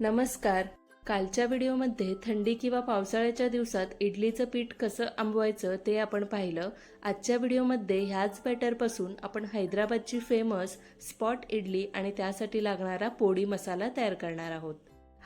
नमस्कार. कालच्या व्हिडिओमध्ये थंडी किंवा पावसाळ्याच्या दिवसात इडलीचं पीठ कसं आंबवायचं ते आपण पाहिलं. आजच्या व्हिडिओमध्ये ह्याच बॅटरपासून आपण हैदराबादची फेमस स्पॉट इडली आणि त्यासाठी लागणारा पोडी मसाला तयार करणार आहोत.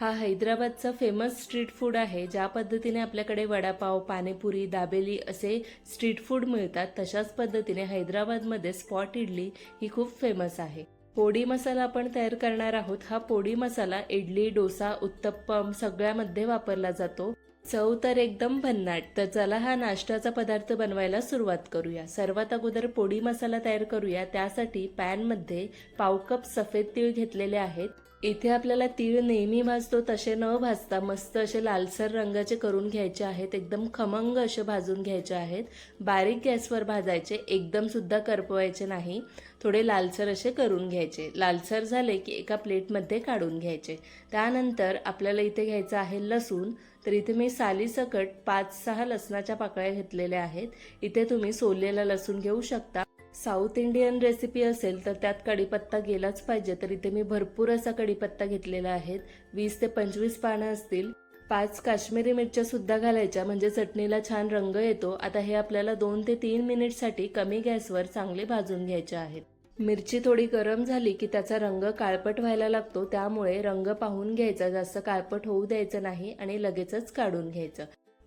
हा हैदराबादचा फेमस स्ट्रीट फूड आहे. ज्या पद्धतीने आपल्याकडे वडापाव पाणीपुरी दाबेली असे स्ट्रीट फूड मिळतात तशाच पद्धतीने हैदराबादमध्ये स्पॉट इडली ही खूप फेमस आहे. पोडी मसाला आपण तयार करणार आहोत. हा पोडी मसाला इडली डोसा उत्तप्पम सगळ्यामध्ये वापरला जातो. चव तर एकदम भन्नाट तर चला हा नाश्त्याचा पदार्थ बनवायला सुरुवात करूया. सर्वात अगोदर पोडी मसाला तयार करूया. त्यासाठी पॅनमध्ये पाव कप सफेद तीळ घेतलेले आहेत. इथे आपल्याला तीळ नेहमी भाजतो तसे न भाजता मस्त असे लालसर रंगाचे करून घ्यायचे आहेत एकदम खमंग असे भाजून घ्यायचे आहेत. बारीक गॅसवर भाजायचे एकदम सुद्धा करपवायचे नाही थोडे लालसर असे करून घ्यायचे. लालसर झाले की एका प्लेटमध्ये काढून घ्यायचे. त्यानंतर आपल्याला इथे घ्यायचं आहे लसूण. तर इथे मी सालीसकट पाच सहा लसणाच्या पाकळ्या घेतलेल्या आहेत. इथे तुम्ही सोललेला लसूण घेऊ शकता. साऊथ इंडियन रेसिपी असेल तर त्यात कढीपत्ता गेलाच पाहिजे तर इथे मी भरपूर असा कढीपत्ता घेतलेला आहे वीस ते पंचवीस पानं असतील. पाच काश्मीरी मिरच्या सुद्धा घालायच्या म्हणजे चटणीला छान रंग येतो. आता हे आपल्याला दोन ते तीन मिनिटसाठी कमी गॅसवर चांगले भाजून घ्यायचे आहेत. मिरची थोडी गरम झाली की त्याचा रंग काळपट व्हायला लागतो त्यामुळे रंग पाहून घ्यायचा. जास्त काळपट होऊ द्यायचं नाही आणि लगेचच काढून घ्यायचं.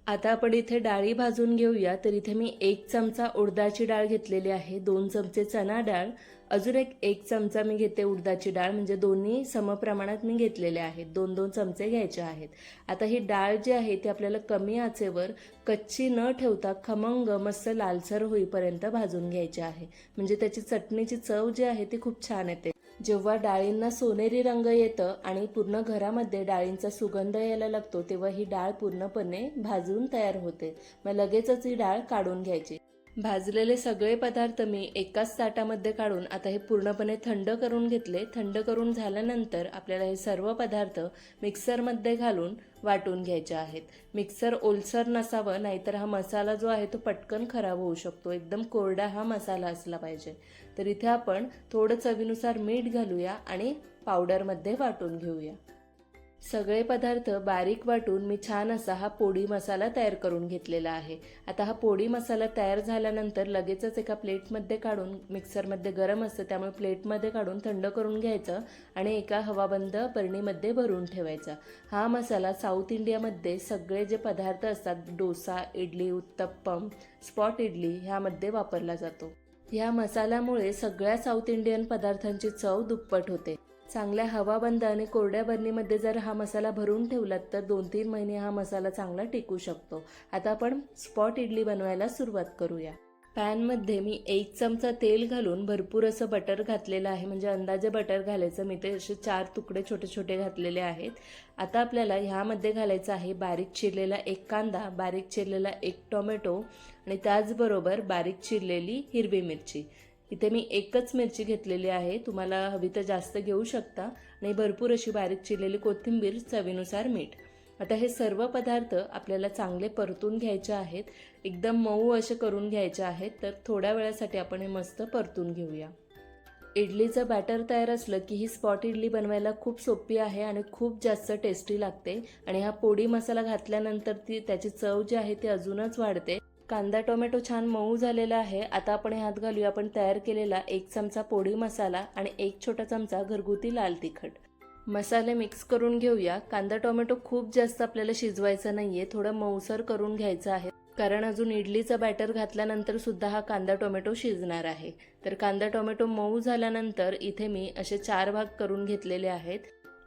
आता आपण इथे डाळी भाजून घेऊया. तर इथे मी एक चमचा उडदाची डाळ घेतलेली आहे. दोन चमचे चणा डाळ. अजून एक एक चमचा मी घेते उडदाची डाळ. म्हणजे दोन्ही समप्रमाणात मी घेतलेले आहेत. दोन दोन चमचे घ्यायचे आहेत. आता ही डाळ जी आहे ती आपल्याला कमी आचेवर कच्ची न ठेवता खमंग मस्त लालसर होईपर्यंत भाजून घ्यायची आहे. म्हणजे त्याची चटणीची चव जी आहे ती खूप छान येते. जेव्हा डाळींना सोनेरी रंग येतं आणि पूर्ण घरामध्ये डाळींचा सुगंध यायला लागतो तेव्हा ही डाळ पूर्णपणे भाजून तयार होते. मग लगेचच ही डाळ काढून घ्यायची. भाजलेले सगळे पदार्थ मी एकाच ताटामध्ये काढून आता हे पूर्णपणे थंड करून घेतले. थंड करून झाल्यानंतर आपल्याला हे सर्व पदार्थ मिक्सरमध्ये घालून वाटून घ्यायचे आहेत. मिक्सर ओलसर नसावं नाहीतर हा मसाला जो आहे तो पटकन खराब होऊ शकतो. एकदम कोरडा हा मसाला असला पाहिजे. तर इथे आपण थोडं चवीनुसार मीठ घालूया आणि पावडरमध्ये वाटून घेऊया. सगळे पदार्थ बारीक वाटून मी छान असा हा पोडी मसाला तयार करून घेतलेला आहे. आता हा पोडी मसाला तयार झाल्यानंतर लगेचच एका प्लेटमध्ये काढून मिक्सरमध्ये गरम असतं त्यामुळे प्लेटमध्ये काढून थंड करून घ्यायचं आणि एका हवाबंद बरणीमध्ये भरून ठेवायचा. हा मसाला साऊथ इंडियामध्ये सगळे जे पदार्थ असतात डोसा इडली उत्तप्पम स्पॉट इडली ह्यामध्ये वापरला जातो. ह्या मसाल्यामुळे सगळ्या साऊथ इंडियन पदार्थांची चव दुप्पट होते. चांगल्या हवाबंद आणि कोरड्या बरणीमध्ये जर हा मसाला भरून ठेवलात तर दोन तीन महिने हा मसाला चांगला टिकू शकतो. आता आपण स्पॉट इडली बनवायला सुरुवात करूया. पॅनमध्ये मी एक चमचा तेल घालून भरपूर असं बटर घातलेलं आहे. म्हणजे अंदाजे बटर घालायचं. मी ते असे चार तुकडे छोटे छोटे घातलेले आहेत. आता आपल्याला ह्यामध्ये घालायचं आहे बारीक चिरलेला एक कांदा बारीक चिरलेला एक टोमॅटो आणि त्याचबरोबर बारीक चिरलेली हिरवी मिरची. इथे मी एकच मिरची घेतलेली आहे. तुम्हाला हवी तर जास्त घेऊ शकता. आणि भरपूर अशी बारीक चिरलेली कोथिंबीर चवीनुसार मीठ. आता हे सर्व पदार्थ आपल्याला चांगले परतून घ्यायचे आहेत. एकदम मऊ असे करून घ्यायचे आहेत. तर थोड्या वेळासाठी आपण हे मस्त परतून घेऊया. इडलीचं बॅटर तयार असलं की ही स्पॉट इडली बनवायला खूप सोपी आहे आणि खूप जास्त टेस्टी लागते. आणि हा पोडी मसाला घातल्यानंतर ती त्याची चव जी आहे ती अजूनच वाढते. कांदा टोमॅटो छान मऊ झालेला आहे. आता आपण ह्यात घालूया आपण तयार केलेला एक चमचा पोडी मसाला आणि एक छोटा चमचा घरगुती लाल तिखट. मसाले मिक्स करून घेऊया. कांदा टोमॅटो खूप जास्त आपल्याला शिजवायचं नाहीये थोडं मऊसर करून घ्यायचं आहे. कारण अजून इडलीचं बॅटर घातल्यानंतर सुद्धा हा कांदा टोमॅटो शिजणार आहे. तर कांदा टोमॅटो मऊ झाल्यानंतर इथे मी असे चार भाग करून घेतलेले आहेत.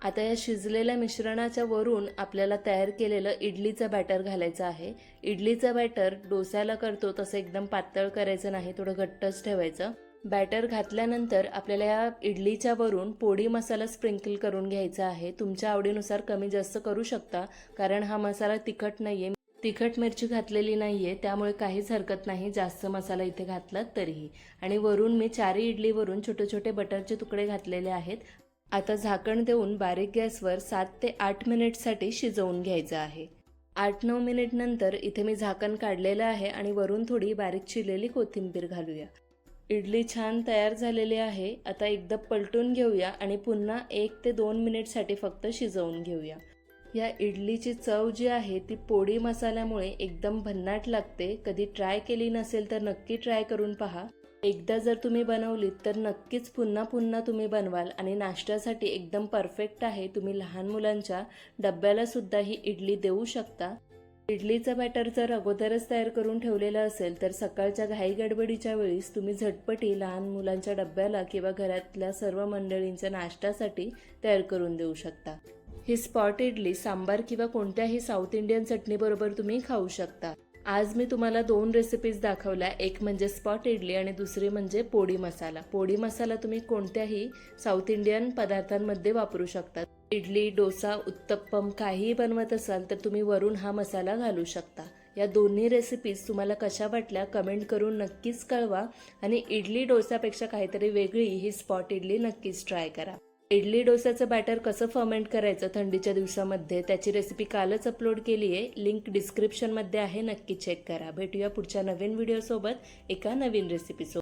आता या शिजलेल्या मिश्रणाच्या वरून आपल्याला तयार केलेलं इडलीचं बॅटर घालायचं आहे. इडलीचं बॅटर डोस्याला करतो तसं एकदम पातळ करायचं नाही थोडं घट्टच ठेवायचं. बॅटर घातल्यानंतर आपल्याला या इडलीच्या वरून पोडी मसाला स्प्रिंकल करून घ्यायचा आहे. तुमच्या आवडीनुसार कमी जास्त करू शकता कारण हा मसाला तिखट नाहीये. तिखट मिरची घातलेली नाहीये त्यामुळे काहीच हरकत नाही. जास्त मसाला इथे घातला तरीही. आणि वरून मी चारी इडलीवरून छोटे छोटे बटरचे तुकडे घातलेले आहेत. आता झाकण देऊन बारीक गॅसवर सात ते आठ मिनिटसाठी शिजवून घ्यायचं आहे. आठ नऊ मिनिट नंतर इथे मी झाकण काढलेलं आहे आणि वरून थोडी बारीक चिरलेली कोथिंबीर घालूया. इडली छान तयार झालेली आहे. आता एकदा पलटून घेऊया आणि पुन्हा एक ते दोन मिनिटसाठी फक्त शिजवून घेऊया. या इडलीची चव जी आहे ती पोडी मसाल्यामुळे एकदम भन्नाट लागते. कधी ट्राय केली नसेल तर नक्की ट्राय करून पहा. एकदा जर तुम्ही बनवलीत तर नक्कीच पुन्हा पुन्हा तुम्ही बनवाल. आणि नाश्त्यासाठी एकदम परफेक्ट आहे. तुम्ही लहान मुलांच्या डब्याला सुद्धा ही इडली देऊ शकता. इडलीचं बॅटर जर अगोदरच तयार करून ठेवलेलं असेल तर सकाळच्या घाई गडबडीच्या वेळीस तुम्ही झटपटी लहान मुलांच्या डब्याला किंवा घरातल्या सर्व मंडळींच्या नाश्त्यासाठी तयार करून देऊ शकता. ही स्पॉट इडली सांबार किंवा कोणत्याही साऊथ इंडियन चटणीबरोबर तुम्ही खाऊ शकता. आज मी तुम्हाला दोन रेसिपीज दाखवल्या. एक म्हणजे स्पॉट इडली आणि दुसरी म्हणजे पोडी मसाला. पोडी मसाला तुम्ही कोणत्याही साऊथ इंडियन पदार्थांमध्ये वापरू शकता. इडली डोसा उत्तप्पम काहीही बनवत असाल तर तुम्ही वरून हा मसाला घालू शकता. या दोन्ही रेसिपीज तुम्हाला कशा वाटल्या कमेंट करून नक्कीच कळवा आणि इडली डोसापेक्षा काहीतरी वेगळी ही स्पॉट इडली नक्कीच ट्राय करा. इडली डोसाचं बॅटर कसं फर्मेंट करायचं थंडीच्या दिवसामध्ये त्याची रेसिपी कालच अपलोड केली आहे लिंक डिस्क्रिप्शनमध्ये आहे नक्की चेक करा. भेटूया पुढच्या नवीन व्हिडिओसोबत एका नवीन रेसिपीसोबत